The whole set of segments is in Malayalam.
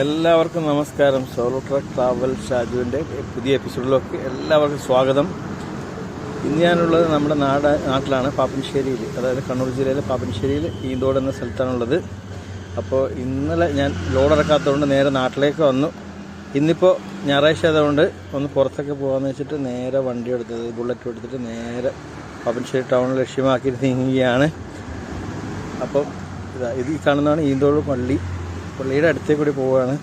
എല്ലാവർക്കും നമസ്കാരം. സോളോ ട്രക്ക് ട്രാവൽ ഷാജുവിന്റെ പുതിയ എപ്പിസോഡിലേക്ക് എല്ലാവർക്കും സ്വാഗതം. ഇന്ന് ഞാനുള്ളത് നമ്മുടെ നാട് നാട്ടിലാണ് പാപ്പൻശ്ശേരിയിൽ അതായത് കണ്ണൂർ ജില്ലയിലെ പാപ്പൻശ്ശേരിയിൽ ഈന്തോട് എന്ന സ്ഥലത്താണുള്ളത്. അപ്പോൾ ഇന്നലെ ഞാൻ ലോഡ് ഇറക്കാത്തതുകൊണ്ട് നേരെ നാട്ടിലേക്ക് വന്നു. ഇന്നിപ്പോൾ ഞായറാഴ്ച ആയതുകൊണ്ട് ഒന്ന് പുറത്തൊക്കെ പോകാമെന്ന് വെച്ചിട്ട് നേരെ വണ്ടി എടുത്തത് ബുള്ളറ്റ് എടുത്തിട്ട് നേരെ പാപ്പൻശ്ശേരി ടൗൺ ലക്ഷ്യമാക്കി നീങ്ങുകയാണ്. അപ്പം ഇത് ഈ കാണുന്നതാണ് ഈന്തോട് പള്ളി. പള്ളിയുടെ അടുത്തേക്ക് കൂടി പോവുകയാണ്.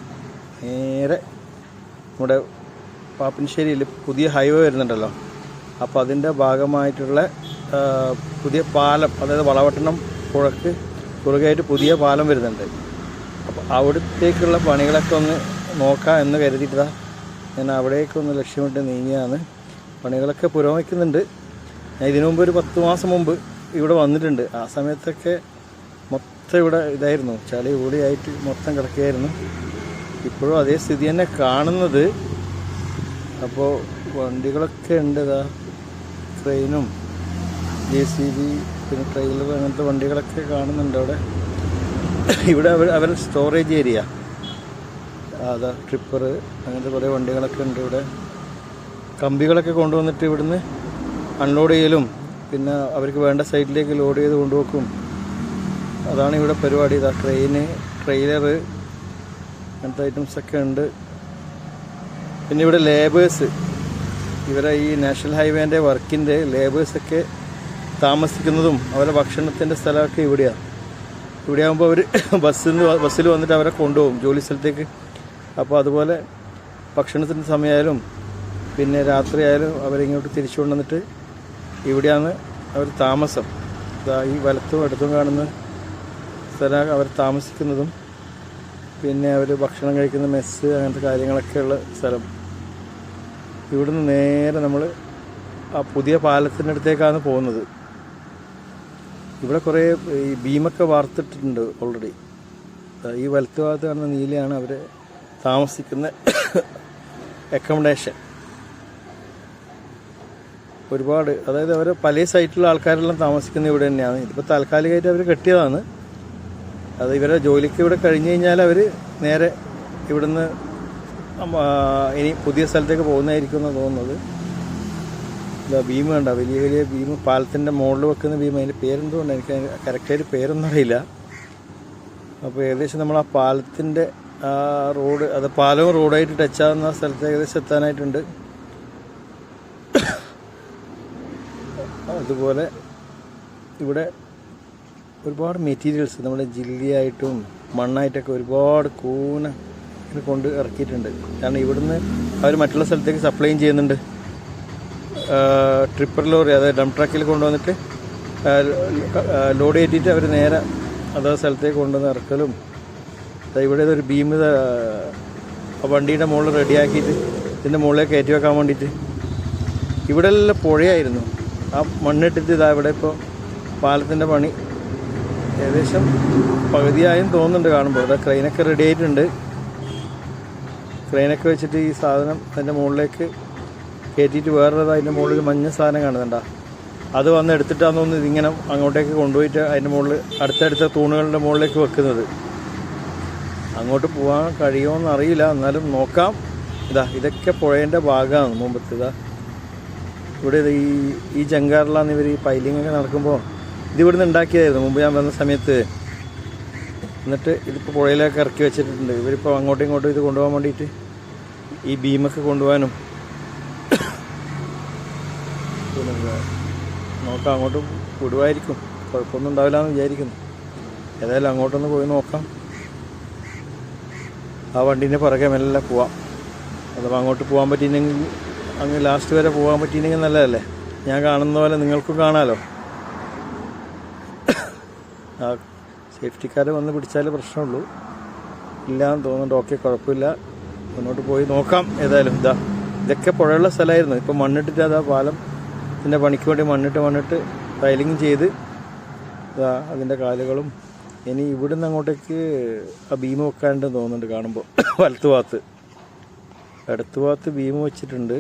നേരെ നമ്മുടെ പാപ്പൻശ്ശേരിയിൽ പുതിയ ഹൈവേ വരുന്നുണ്ടല്ലോ. അപ്പോൾ അതിന്റെ ഭാഗമായിട്ടുള്ള പുതിയ പാലം അതായത് വളവട്ടണം പുഴക്ക് കുറുകയായിട്ട് പുതിയ പാലം വരുന്നുണ്ട്. അപ്പോൾ അവിടത്തേക്കുള്ള പണികളൊക്കെ ഒന്ന് നോക്കാം എന്ന് കരുതിയിട്ടാ ഞാൻ അവിടേക്കൊന്ന് ലക്ഷ്യമിട്ട് നീങ്ങിയാണ് പണികളൊക്കെ പുരോഗമിക്കുന്നുണ്ട്. ഞാൻ ഇതിനു മുമ്പ് ഒരു പത്ത് മാസം മുമ്പ് ഇവിടെ വന്നിട്ടുണ്ട്. ആ സമയത്തൊക്കെ മൊത്തം ഇവിടെ ഇതായിരുന്നു. ചളി കൂടിയായിട്ട് മൊത്തം കിടക്കുകയായിരുന്നു. ഇപ്പോഴും അതേ സ്ഥിതി തന്നെ കാണുന്നത്. അപ്പോൾ വണ്ടികളൊക്കെ ഉണ്ട് ഇതാ ട്രെയിനും ജെ സി ബി പിന്നെ ട്രെയിലർ അങ്ങനത്തെ വണ്ടികളൊക്കെ കാണുന്നുണ്ട് അവിടെ. ഇവിടെ അവർ അവർ സ്റ്റോറേജ് ഏരിയ അതാ ട്രിപ്പർ അങ്ങനത്തെ കുറേ വണ്ടികളൊക്കെ ഉണ്ട് ഇവിടെ. കമ്പികളൊക്കെ കൊണ്ടുവന്നിട്ട് ഇവിടുന്ന് അൺലോഡ് ചെയ്യലും പിന്നെ അവർക്ക് വേണ്ട സൈറ്റിലേക്ക് ലോഡ് ചെയ്ത് കൊണ്ടുവെക്കും. അതാണ് ഇവിടെ പരിപാടി. ഇതാ ട്രെയിന് ട്രെയിലർ അങ്ങനത്തെ ഐറ്റംസ് ഒക്കെ ഉണ്ട്. പിന്നെ ഇവിടെ ലേബേഴ്സ് ഇവരെ ഈ നാഷണൽ ഹൈവേന്റെ വർക്കിന്റെ ലേബേഴ്സൊക്കെ താമസിക്കുന്നതും അവരെ ഭക്ഷണത്തിന്റെ സ്ഥലമൊക്കെ ഇവിടെയാണ് ഇവിടെ ആകുമ്പോൾ അവർ ബസ്സിൽ ബസ്സിൽ വന്നിട്ട് അവരെ കൊണ്ടുപോകും ജോലി സ്ഥലത്തേക്ക്. അപ്പോൾ അതുപോലെ ഭക്ഷണത്തിന്റെ സമയമായാലും പിന്നെ രാത്രിയായാലും അവരിങ്ങോട്ട് തിരിച്ചു കൊണ്ടുവന്നിട്ട് ഇവിടെയാണ് അവർ താമസം. ഈ വലത്തും എടുത്തും കാണുന്ന സ്ഥലം അവർ താമസിക്കുന്നതും പിന്നെ അവർ ഭക്ഷണം കഴിക്കുന്ന മെസ്സ് അങ്ങനത്തെ കാര്യങ്ങളൊക്കെയുള്ള സ്ഥലം. ഇവിടുന്ന് നേരെ നമ്മൾ ആ പുതിയ പാലത്തിന്റെ അടുത്തേക്കാണ് പോകുന്നത്. ഇവിടെ കുറേ ഈ ഭീമൊക്കെ വാർത്തിട്ടിട്ടുണ്ട് ഓൾറെഡി ഈ വലത്ത് ഭാഗത്ത് കാണുന്ന നീലയാണ് അവർ താമസിക്കുന്ന അക്കോമഡേഷൻ ഒരുപാട് അതായത് അവർ പല സൈറ്റിലുള്ള ആൾക്കാരെല്ലാം താമസിക്കുന്നത് ഇവിടെ തന്നെയാണ്. ഇതിപ്പോൾ താൽക്കാലികമായിട്ട് അവർ കെട്ടിയതാണ്. അത് ഇവരെ ജോലിക്ക് ഇവിടെ കഴിഞ്ഞ് കഴിഞ്ഞാൽ അവർ നേരെ ഇവിടുന്ന് ഇനി പുതിയ സ്ഥലത്തേക്ക് പോകുന്നതായിരിക്കും എന്ന് തോന്നുന്നത്. ഇതാ ഭീമ കണ്ട? വലിയ വലിയ ഭീമ. പാലത്തിന്റെ മുകളിൽ വെക്കുന്ന ഭീമ. അതിന്റെ പേരെന്തുകൊണ്ട് എനിക്ക് കറക്റ്റായിട്ട് പേരൊന്നും അറിയില്ല. അപ്പോൾ ഏകദേശം നമ്മൾ ആ പാലത്തിന്റെ ആ റോഡ് അത് പാലവും റോഡായിട്ട് ടച്ച് ആവുന്ന സ്ഥലത്ത് ഏകദേശം എത്താനായിട്ടുണ്ട്. അതുപോലെ ഇവിടെ ഒരുപാട് മെറ്റീരിയൽസ് നമ്മുടെ ജില്ലയായിട്ടും മണ്ണായിട്ടൊക്കെ ഒരുപാട് കൂന കൊണ്ട് ഇറക്കിയിട്ടുണ്ട്. കാരണം ഇവിടുന്ന് അവർ മറ്റുള്ള സ്ഥലത്തേക്ക് സപ്ലൈയും ചെയ്യുന്നുണ്ട്. ട്രിപ്പർ ലോറി അതായത് ഡം ട്രക്കിൽ കൊണ്ടുവന്നിട്ട് ലോഡ് കയറ്റിയിട്ട് അവർ നേരെ അതാ സ്ഥലത്തേക്ക് കൊണ്ടുവന്ന് ഇറക്കലും. ഇവിടെ ഒരു ബീം വണ്ടിയുടെ മുകളിൽ റെഡിയാക്കിയിട്ട് ഇതിന്റെ മുകളിലേക്ക് കയറ്റി വെക്കാൻ വേണ്ടിയിട്ട്. ഇവിടെ എല്ലാം പുഴയായിരുന്നു. ആ മണ്ണിട്ടിട്ട് ഇതാ ഇവിടെ ഇപ്പോൾ പാലത്തിന്റെ പണി ഏകദേശം പകുതിയായും തോന്നുന്നുണ്ട് കാണുമ്പോൾ. അതാ ക്രെയിനൊക്കെ റെഡി ആയിട്ടുണ്ട്. ക്രെയിനൊക്കെ വെച്ചിട്ട് ഈ സാധനം അതിന്റെ മുകളിലേക്ക് കയറ്റിയിട്ട് വേറൊരു അതിന്റെ മുകളിൽ മഞ്ഞ സാധനം കാണുന്നുണ്ട. അത് വന്ന് എടുത്തിട്ടാന്ന് തോന്നുന്നു ഇതിങ്ങനെ അങ്ങോട്ടേക്ക് കൊണ്ടുപോയിട്ട് അതിന്റെ മുകളിൽ അടുത്തടുത്ത തൂണുകളുടെ മുകളിലേക്ക് വെക്കുന്നത്. അങ്ങോട്ട് പോകാൻ കഴിയുമോയെന്ന് അറിയില്ല. എന്നാലും നോക്കാം. ഇതാ ഇതൊക്കെ പുഴേന്റെ ഭാഗമാണ് മുമ്പത്തേതാ ഇവിടെ ഈ ഈ ജങ്കാറിലാണ് ഇവർ ഈ പൈലിങ്ങൊക്കെ നടക്കുമ്പോൾ ഇത് ഇവിടുന്ന് ഉണ്ടാക്കിയതായിരുന്നു. മുമ്പ് ഞാൻ വന്ന സമയത്ത് എന്നിട്ട് ഇതിപ്പോൾ പുഴയിലേക്ക് ഇറക്കി വെച്ചിട്ടുണ്ട്. ഇവരിപ്പോൾ അങ്ങോട്ടും ഇങ്ങോട്ടും ഇത് കൊണ്ടുപോകാൻ വേണ്ടിയിട്ട് ഈ ബീമൊക്കെ കൊണ്ടുപോകാനും നോക്കാം അങ്ങോട്ട് വിടുവായിരിക്കും. കുഴപ്പമൊന്നും ഉണ്ടാവില്ല എന്ന് വിചാരിക്കുന്നു. ഏതായാലും അങ്ങോട്ടൊന്ന് പോയി നോക്കാം. ആ വണ്ടീന്റെ പുറകെ മെല്ലെ പോവാം. അഥവാ അങ്ങോട്ട് പോകാൻ പറ്റിയില്ലെങ്കിൽ അങ്ങ് ലാസ്റ്റ് വരെ പോകാൻ പറ്റിയില്ലെങ്കിൽ നല്ലതല്ലേ? ഞാൻ കാണുന്ന പോലെ നിങ്ങൾക്കും കാണാമല്ലോ ആ സേഫ്റ്റിക്കാരെ വന്ന് പിടിച്ചാലേ പ്രശ്നമുള്ളൂ. ഇല്ല എന്ന് തോന്നുന്നുണ്ട്. ഓക്കെ കുഴപ്പമില്ല. മുന്നോട്ട് പോയി നോക്കാം. ഏതായാലും ഇതാ ഇതൊക്കെ പുഴയുള്ള സ്ഥലമായിരുന്നു. ഇപ്പം മണ്ണിട്ടിട്ട് അതാ പാലം ഇതിന്റെ പണിക്ക് വേണ്ടി മണ്ണിട്ട് മണ്ണിട്ട് ടൈലിങ് ചെയ്ത് ഇതാ അതിന്റെ കാലുകളും. ഇനി ഇവിടുന്ന് അങ്ങോട്ടേക്ക് ആ ഭീമ വെക്കാണ്ടെന്ന് തോന്നുന്നുണ്ട് കാണുമ്പോൾ വലത്തു ഭാഗത്ത്. ഇടത്തു ഭാഗത്ത് ഭീമ വെച്ചിട്ടുണ്ട്.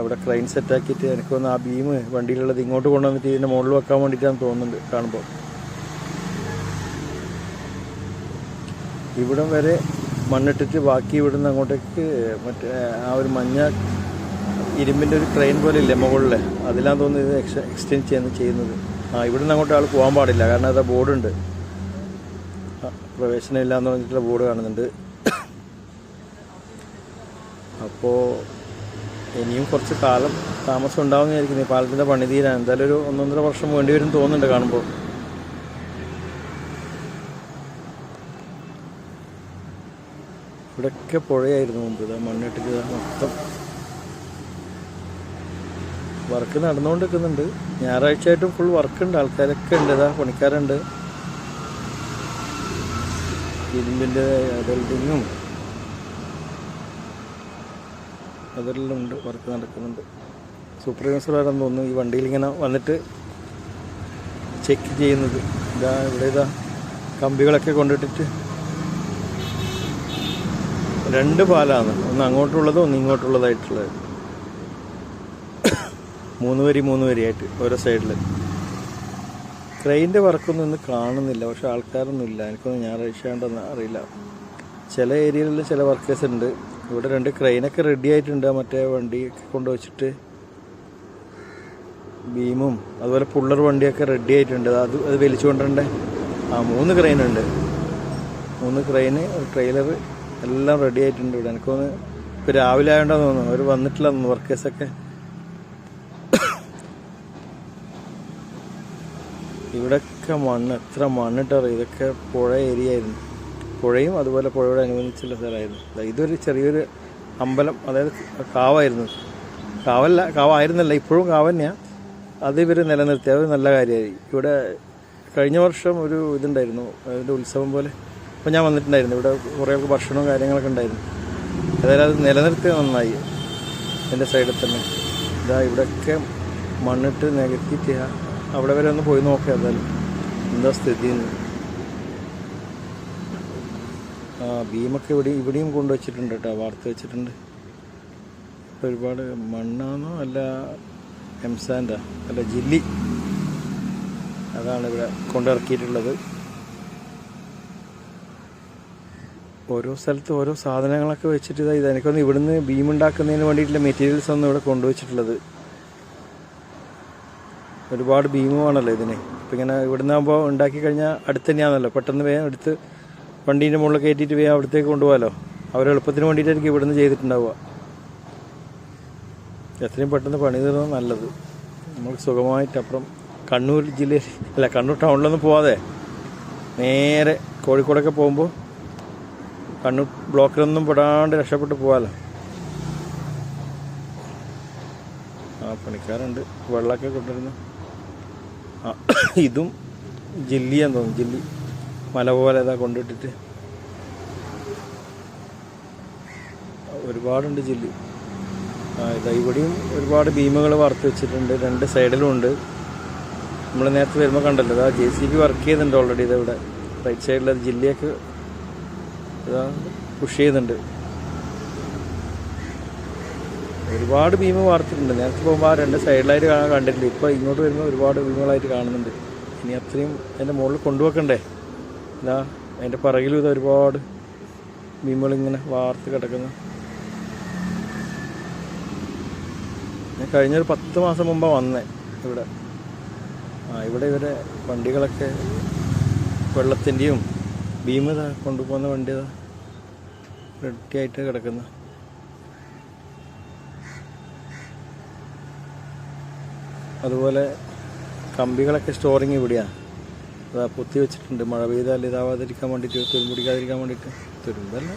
ഇവിടെ ക്രൈൻ സെറ്റാക്കിയിട്ട് എനിക്ക് വന്ന് ആ ബീം വണ്ടിയിലുള്ളത് ഇങ്ങോട്ട് കൊണ്ടുവന്നിട്ട് ഇതിന്റെ മുകളിൽ വെക്കാൻ വേണ്ടിയിട്ടാണ് തോന്നുന്നുണ്ട് കാണുമ്പോൾ ഇവിടം വരെ മണ്ണിട്ടിട്ട് ബാക്കി ഇവിടുന്ന് അങ്ങോട്ടേക്ക് മറ്റേ ആ ഒരു മഞ്ഞ ഇരുമ്പിന്റെ ഒരു ട്രെയിൻ പോലെ ഇല്ലേ മുകളിൽ അതിലാന്ന് തോന്നുന്നു ഇത് എക്സ് എക്സ്റ്റെൻഡ് ചെയ്യുന്ന ചെയ്യുന്നത്. ആ ഇവിടുന്ന് അങ്ങോട്ട് ആൾ പോകാൻ പാടില്ല. കാരണം അതാ ബോർഡുണ്ട്. ആ, പ്രവേശനം ഇല്ലാന്ന് പറഞ്ഞിട്ടുള്ള ബോർഡ് കാണുന്നുണ്ട്. അപ്പോൾ ഇനിയും കുറച്ച് കാലം താമസം ഉണ്ടാവുന്നതായിരിക്കും. ഈ പാലത്തിന്റെ പണി തീരാൻ. എന്തായാലും ഒരു ഒന്നൊന്നര വർഷം വേണ്ടി വരും തോന്നുന്നുണ്ട് കാണുമ്പോൾ. ഇവിടെയൊക്കെ പുഴയായിരുന്നു മുമ്പ്. ഇതാ മണ്ണിട്ടിട്ട് മൊത്തം വർക്ക് നടന്നുകൊണ്ടിരിക്കുന്നുണ്ട്. ഞായറാഴ്ച ആയിട്ടും ഫുൾ വർക്കുണ്ട് ആൾക്കാരൊക്കെ ഉണ്ട്. ഇതാ പണിക്കാരുണ്ട്. ഇരുമ്പിന്റെ വെൽഡിങ്ങും അതെല്ലാം ഉണ്ട് വർക്ക് നടക്കുന്നുണ്ട്. സൂപ്പർവൈസറാണെന്ന് തോന്നുന്നു ഈ വണ്ടിയിൽ ഇങ്ങനെ വന്നിട്ട് ചെക്ക് ചെയ്യുന്നത്. ഇതാ ഇവിടെ ഇതാ കമ്പികളൊക്കെ കൊണ്ടിട്ടിട്ട്. രണ്ട് പാലാണ് ഒന്ന് അങ്ങോട്ടുള്ളതും ഒന്ന് ഇങ്ങോട്ടുള്ളതായിട്ടുള്ളത്. മൂന്ന് വരി മൂന്ന് വരിയായിട്ട് ഓരോ സൈഡിൽ ക്രെയിന്റെ വർക്കൊന്നും ഇന്ന് കാണുന്നില്ല പക്ഷെ ആൾക്കാരൊന്നും ഇല്ല. എനിക്കൊന്നും ഞായറാഴ്ച ഉണ്ടെന്ന് അറിയില്ല. ചില ഏരിയകളിൽ ചില വർക്കേഴ്സ് ഉണ്ട്. ഇവിടെ രണ്ട് ക്രെയിനൊക്കെ റെഡി ആയിട്ടുണ്ട്. മറ്റേ വണ്ടിയൊക്കെ കൊണ്ടുവച്ചിട്ട് ബീമും അതുപോലെ പുള്ളർ വണ്ടിയൊക്കെ റെഡി ആയിട്ടുണ്ട്. അത് അത് വലിച്ചുകൊണ്ടേ ആ മൂന്ന് ക്രെയിൻ ഉണ്ട് മൂന്ന് ക്രെയിന് ട്രെയിലർ എല്ലാം റെഡി ആയിട്ടുണ്ട് ഇവിടെ. എനിക്കൊന്ന് ഇപ്പോൾ രാവിലെ ആയതുകൊണ്ടാന്ന് തോന്നുന്നു. അവർ വന്നിട്ടില്ല വർക്കേഴ്സൊക്കെ ഇവിടെയൊക്കെ മണ്ണ് എത്ര മണ്ണിട്ടറിയും ഇതൊക്കെ പുഴ ഏരിയ ആയിരുന്നു. പുഴയും അതുപോലെ പുഴയോട് അനുബന്ധിച്ചുള്ള സ്ഥലമായിരുന്നു. ഇതൊരു ചെറിയൊരു അമ്പലം അതായത് കാവായിരുന്നു. കാവല്ല കാവായിരുന്നല്ല ഇപ്പോഴും കാവ് തന്നെയാണ് അത് ഇവർ നിലനിർത്തി. അത് നല്ല കാര്യമായി. ഇവിടെ കഴിഞ്ഞ വർഷം ഒരു ഇതുണ്ടായിരുന്നു അതിന്റെ ഉത്സവം പോലെ. അപ്പോൾ ഞാൻ വന്നിട്ടുണ്ടായിരുന്നു. ഇവിടെ കുറേ ആൾക്ക് ഭക്ഷണവും കാര്യങ്ങളൊക്കെ ഉണ്ടായിരുന്നു. ഏതായാലും അത് നിലനിർത്തിയത് നന്നായി. എന്റെ സൈഡിൽ തന്നെ. ഇതാ ഇവിടെയൊക്കെ മണ്ണിട്ട് നികത്തിയിട്ട് അവിടെ വരെ ഒന്ന് പോയി നോക്കിയാൽ എന്താ സ്ഥിതി എന്ന് ആ ഭീമൊക്കെ ഇവിടെയും ഇവിടെയും കൊണ്ടുവച്ചിട്ടുണ്ട് കേട്ടോ വാർത്ത് വെച്ചിട്ടുണ്ട്. ഒരുപാട് മണ്ണാണോ അല്ല എംസാൻഡാ അല്ല ജില്ലി അതാണ് ഇവിടെ കൊണ്ടിറക്കിയിട്ടുള്ളത്. ഓരോ സ്ഥലത്ത് ഓരോ സാധനങ്ങളൊക്കെ വെച്ചിട്ട് ഇത് എനിക്കൊന്ന് ഇവിടുന്ന് ഭീമുണ്ടാക്കുന്നതിന് വേണ്ടിയിട്ടുള്ള മെറ്റീരിയൽസ് ഒന്നും ഇവിടെ കൊണ്ടുവച്ചിട്ടുള്ളത്. ഒരുപാട് ഭീമമാണല്ലോ ഇതിന്. ഇപ്പം ഇങ്ങനെ ഇവിടുന്ന് ആകുമ്പോൾ ഉണ്ടാക്കി കഴിഞ്ഞാൽ അടുത്ത് തന്നെയാണല്ലോ പെട്ടെന്ന് വേഗം എടുത്ത് വണ്ടീന്റെ മുകളിൽ കയറ്റിയിട്ട് പോയി അവിടത്തേക്ക് കൊണ്ടുപോകാമല്ലോ അവർ എളുപ്പത്തിന് വേണ്ടിയിട്ടായിരിക്കും ഇവിടുന്ന് ചെയ്തിട്ടുണ്ടാവുക. എത്രയും പെട്ടെന്ന് പണി തീർന്നത് നല്ലത്. നമുക്ക് സുഖമായിട്ട് അപ്പുറം കണ്ണൂർ ജില്ലയിൽ അല്ല കണ്ണൂർ ടൗണിലൊന്നും പോവാതെ നേരെ കോഴിക്കോടൊക്കെ പോകുമ്പോൾ കണ്ണൂർ ബ്ലോക്കിലൊന്നും പെടാണ്ട് രക്ഷപ്പെട്ട് പോകാമല്ലോ ആ പണിക്കാരുണ്ട്. വെള്ളമൊക്കെ കൊണ്ടുവരുന്നു. ആ ഇതും ജില്ലിയാന്ന് തോന്നുന്നു. ജില്ലി മല പോലെ ഇതാ കൊണ്ടിട്ടിട്ട്. ഒരുപാടുണ്ട് ജില്ലി. ആ ഇതാ ഇവിടെയും ഒരുപാട് ഭീമകൾ വറുത്ത് വെച്ചിട്ടുണ്ട്. രണ്ട് സൈഡിലും ഉണ്ട്. നമ്മൾ നേരത്തെ വരുമ്പോൾ കണ്ടല്ലോ ഇതാ ജെ സി ബി വർക്ക് ചെയ്യുന്നുണ്ട് ഓൾറെഡി ഇതവിടെ റൈറ്റ് സൈഡിൽ അത് ജില്ലയൊക്കെ ഇതാ പുഷ് ചെയ്യുന്നുണ്ട്. ഒരുപാട് ഭീമ വാർത്തിട്ടുണ്ട് നേരത്തെ പോകുമ്പോൾ ആ രണ്ട് സൈഡിലായിട്ട് കാണാൻ കണ്ടിട്ടില്ല. ഇപ്പോൾ ഇങ്ങോട്ട് വരുമ്പോൾ ഒരുപാട് ഭീമകളായിട്ട് കാണുന്നുണ്ട്. ഇനി അത്രയും അതിന്റെ മുകളിൽ കൊണ്ടുവെക്കണ്ടേ? ഇതാ അതിന്റെ പിറകിലും ഇത് ഒരുപാട് മീമുകളിങ്ങനെ വാർത്ത് കിടക്കുന്നു. ഞാൻ കഴിഞ്ഞൊരു പത്ത് മാസം മുമ്പാണ് വന്നേ ഇവിടെ. ആ ഇവിടെ ഇവരെ വണ്ടികളൊക്കെ വെള്ളത്തിന്റെയും ഭീമത കൊണ്ടുപോകുന്ന വണ്ടി ഇതാ കിടക്കുന്നു. അതുപോലെ കമ്പികളൊക്കെ സ്റ്റോറിങ് ഇവിടെയാണ് അതാ പൊത്തി വെച്ചിട്ടുണ്ട്. മഴ പെയ്താൽ ഇതാവാതിരിക്കാൻ വേണ്ടിയിട്ട് തുരുമ്പുടിക്കാതിരിക്കാൻ വേണ്ടിയിട്ട് തുരുമ്പല്ല.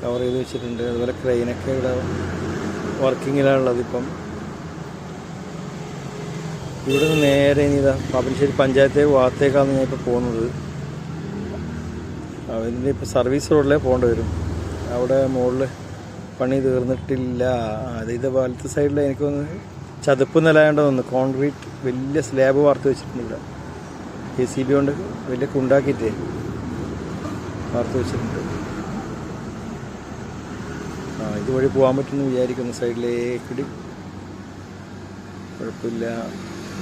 കവർ ചെയ്ത് വെച്ചിട്ടുണ്ട്. അതുപോലെ ക്രെയിനൊക്കെ ഇവിടെ വർക്കിങ്ങിലാണുള്ളത് ഇപ്പം. ഇവിടെ നിന്ന് നേരെ ഇനി ഇതാ പാപ്പനശ്ശേരി പഞ്ചായത്തെ ഭാഗത്തേക്കാണ് ഞാൻ ഇപ്പോൾ പോകുന്നത്. അതിന്റെ ഇപ്പോൾ സർവീസ് റോഡിലേ പോകേണ്ടി വരും. അവിടെ മുകളിൽ പണി തീർന്നിട്ടില്ല. അതായത് വലത്ത് സൈഡിൽ എനിക്ക് തോന്നുന്നു ചതുപ്പ് നിലയാണ്ട് കോൺക്രീറ്റ് വലിയ സ്ലാബ് വാർത്ത് വെച്ചിട്ടുണ്ട് ഇവിടെ. ജെ സി ബി കൊണ്ട് വലിയ കുണ്ടാക്കിയിട്ടേ വാർത്ത് വെച്ചിട്ടുണ്ട്. ആ ഇതുവഴി പോകാൻ പറ്റുമെന്ന് വിചാരിക്കുന്നു സൈഡിലേക്കിടി. കുഴപ്പമില്ല.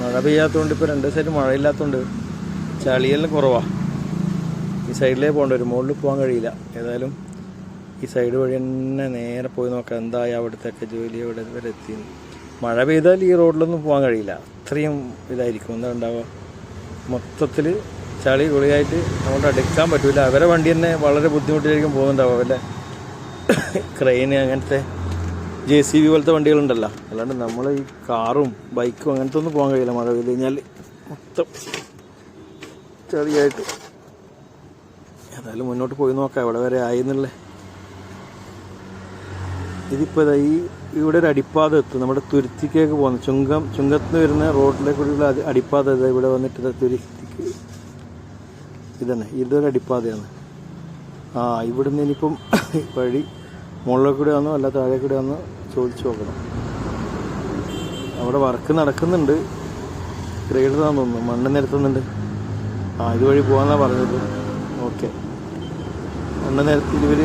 മഴ പെയ്യാത്തതുകൊണ്ട് ഇപ്പോൾ രണ്ട് സൈഡ് മഴയില്ലാത്തതുകൊണ്ട് ചളിയെല്ലാം കുറവാണ് ഈ സൈഡിലേ പോകേണ്ട ഒരു മുകളിൽ പോകാൻ കഴിയില്ല. ഏതായാലും ഈ സൈഡ് വഴി തന്നെ നേരെ പോയി നോക്കാം. എന്തായാലും അവിടുത്തെ ജോലി അവിടെ വരെ എത്തി മഴ പെയ്താൽ ഈ റോഡിലൊന്നും പോകാൻ കഴിയില്ല. അത്രയും ഇതായിരിക്കും. എന്താ ഉണ്ടാവുക? മൊത്തത്തിൽ ചളി കുളിയായിട്ട് അങ്ങോട്ട് അടുക്കാൻ പറ്റില്ല അവരെ വണ്ടി തന്നെ വളരെ ബുദ്ധിമുട്ടിലായിരിക്കും പോകുന്നുണ്ടാവുക അല്ലേ? ക്രെയിന് അങ്ങനത്തെ ജെ സി ബി പോലത്തെ വണ്ടികളുണ്ടല്ലോ. അല്ലാണ്ട് നമ്മൾ ഈ കാറും ബൈക്കും അങ്ങനത്തെ ഒന്നും പോകാൻ കഴിയില്ല മഴ പെയ്ത് കഴിഞ്ഞാൽ. മൊത്തം ചെറിയായിട്ട് ഏതായാലും മുന്നോട്ട് പോയി നോക്കാം. എവിടെ വരെ ആയി ഇതിപ്പോൾ ഈ ഇവിടെ ഒരു അടിപ്പാത എത്തും. നമ്മുടെ തുരുത്തിക്കേക്ക് പോകുന്ന ചുങ്കം ചുങ്കത്തിന് വരുന്ന റോഡിലേക്കുള്ള അടി- അടിപ്പാത ഇവിടെ വന്നിട്ട് തുരുത്തിക്ക്. ഇതന്നെ ഇതൊരു അടിപ്പാതയാണ്. ആ ഇവിടുന്ന് ഇനിയിപ്പം വഴി മുകളിൽ കൂടെ വന്നോ അല്ല താഴെ കൂടെ വന്നോ ചോദിച്ചു നോക്കണം. അവിടെ വർക്ക് നടക്കുന്നുണ്ട്. ഗ്രേഡറാന്ന് തോന്നുന്നു. മണ്ണ് നിരത്തുന്നുണ്ട്. ആ ഇതുവഴി പോകാന്നാണ് പറഞ്ഞത്. ഓക്കെ മണ്ണ് നിരത്തി ഇവർ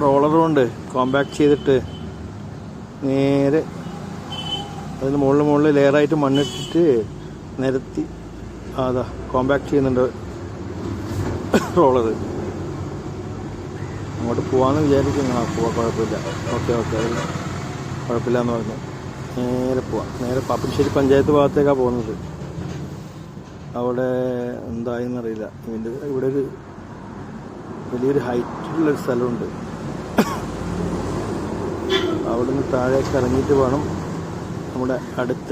റോളർ കൊണ്ട് കോമ്പാക്ട് ചെയ്തിട്ട് നേരെ അതിന് മുകളിൽ മുകളിൽ ലെയറായിട്ട് മണ്ണിട്ടിട്ട് നിരത്തി അതാ കോമ്പാക്ട് ചെയ്യുന്നുണ്ട് റോളർ അങ്ങോട്ട് പോകാമെന്ന് വിചാരിക്കുന്നു. ആ പോവാ കുഴപ്പമില്ല. ഓക്കെ ഓക്കെ കുഴപ്പമില്ല എന്ന് പറഞ്ഞു. നേരെ പോവാം. നേരെ പാപ്പിശ്ശേരി പഞ്ചായത്ത് ഭാഗത്തേക്കാണ് പോകുന്നത്. അവിടെ എന്തായെന്നറിയില്ല. ഇതിന്റെ ഇവിടെ ഒരു വലിയൊരു ഹൈറ്റുള്ളൊരു സ്ഥലമുണ്ട്. അവിടുന്ന് താഴേക്ക് ഇറങ്ങിയിട്ട് വേണം നമ്മുടെ അടുത്ത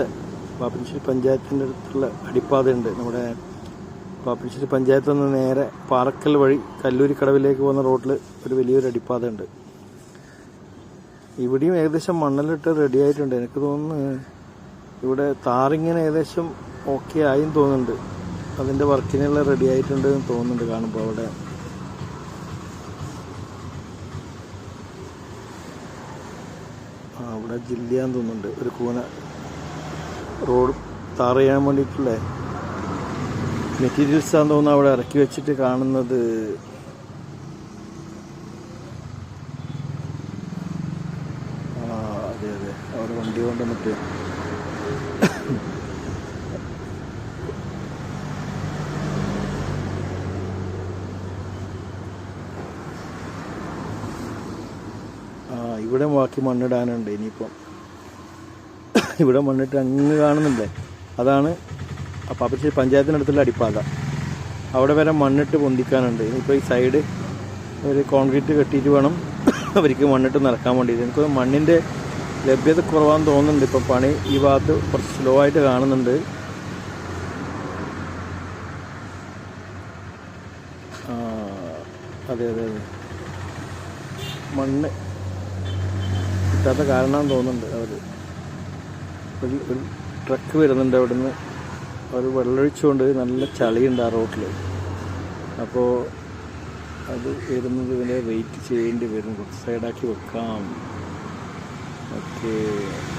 പാപ്പനശ്ശേരി പഞ്ചായത്തിന്റെ അടുത്തുള്ള അടിപ്പാതയുണ്ട്. നമ്മുടെ പാപ്പനശ്ശേരി പഞ്ചായത്തിൽ നിന്ന് നേരെ പാറക്കൽ വഴി കല്ലൂരി കടവിലേക്ക് പോകുന്ന റോഡിൽ ഒരു വലിയൊരു അടിപ്പാതയുണ്ട്. ഇവിടെയും ഏകദേശം മണ്ണലിട്ട് റെഡി ആയിട്ടുണ്ട്. എനിക്ക് തോന്നുന്നു ഇവിടെ താറിങ്ങനെ ഏകദേശം ഓക്കെ ആയും തോന്നുന്നുണ്ട്. അതിന്റെ വർക്കിനെല്ലാം റെഡി ആയിട്ടുണ്ട് എന്ന് തോന്നുന്നുണ്ട് കാണുമ്പോൾ അവിടെ. അവിടെ ജില്ലയാന്ന് തോന്നുന്നുണ്ട്. ഒരു കൂന റോഡ് താർ ചെയ്യാൻ വേണ്ടിയിട്ടുള്ള ആണെന്ന് തോന്നുന്നു അവിടെ ഇറക്കി വെച്ചിട്ട് കാണുന്നത്. ആ അതെ അതെ. അവിടെ വണ്ടി കൊണ്ട് മറ്റേ ആ ഇവിടെ ബാക്കി മണ്ണിടാനുണ്ട് ഇനിയിപ്പം. ഇവിടെ മണ്ണിട്ട് അങ്ങ് കാണുന്നുണ്ടേ. അതാണ് പാപ്പശ്ശേരി പഞ്ചായത്തിനടുത്തുള്ള അടിപ്പാത. അവിടെ വരെ മണ്ണിട്ട് പൊന്തിക്കാനുണ്ട്. ഇനിയിപ്പോൾ ഈ സൈഡ് ഒരു കോൺക്രീറ്റ് കെട്ടിയിട്ട് വേണം അവർക്ക് മണ്ണിട്ട് നടക്കാൻ വേണ്ടിയിട്ട്. എനിക്ക് മണ്ണിന്റെ ലഭ്യത കുറവാന്ന് തോന്നുന്നുണ്ട്. ഇപ്പം പണി ഈ ഭാഗത്ത് കുറച്ച് സ്ലോ ആയിട്ട് കാണുന്നുണ്ട്. അതെ അതെ അതെ. മണ്ണ് കിട്ടാത്ത കാരണമാണ് തോന്നുന്നുണ്ട്. അവർ ഒരു ഒരു ട്രക്ക് വരുന്നുണ്ട് അവിടുന്ന്. അവർ വെള്ളമൊഴിച്ചുകൊണ്ട് നല്ല ചളിയുണ്ട് ആ റോട്ടിൽ അപ്പോൾ അത് വരുന്നത് ഇവരെ വെയിറ്റ് ചെയ്യേണ്ടി വരും. കുറച്ച് സൈഡാക്കി വെക്കാം. ഓക്കെ.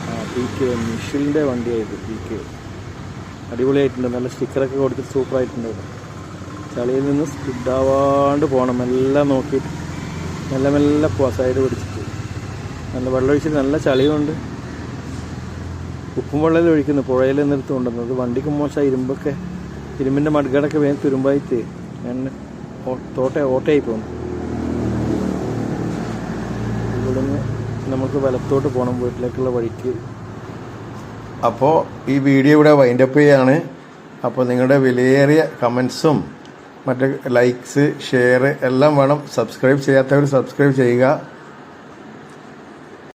ആ പി കെ മിഷിലിന്റെ വണ്ടിയായത് പി കെ അടിപൊളിയായിട്ടുണ്ട്. നല്ല സ്റ്റിക്കറൊക്കെ കൊടുത്തിട്ട് സൂപ്പറായിട്ടുണ്ട്. ചളിയിൽ നിന്ന് സ്കിഡാവാണ്ട് പോകണം എല്ലാം നോക്കിയിട്ട്. മെല്ലെ മെല്ലെ പോവാം. സൈഡ് പിടിച്ചിട്ട് നല്ല വെള്ളമൊഴിച്ചിട്ട് നല്ല ചളിയുണ്ട്. ഉപ്പും വെള്ളയിൽ ഒഴിക്കുന്നു. പുഴയിൽ നിന്നെടുത്ത് കൊണ്ടുവന്നത്. വണ്ടിക്ക് മോശം ഇരുമ്പൊക്കെ ഇരുമ്പിന്റെ മഡ്ഗടൊക്കെ വേഗം തുരുമ്പായിട്ട് ഞാൻ തോട്ട ഓട്ടയായി പോകുന്നു ഇവിടുന്ന് നമുക്ക് വലത്തോട്ട് പോകണം വീട്ടിലേക്കുള്ള വഴിക്ക്. അപ്പോൾ ഈ വീഡിയോ ഇവിടെ വൈൻഡപ്പ് ചെയ്യാണ്. അപ്പോൾ നിങ്ങളുടെ വിലയേറിയ കമൻസും മറ്റ് ലൈക്സ് ഷെയർ എല്ലാം വേണം. സബ്സ്ക്രൈബ് ചെയ്യാത്തവർ സബ്സ്ക്രൈബ് ചെയ്യുക.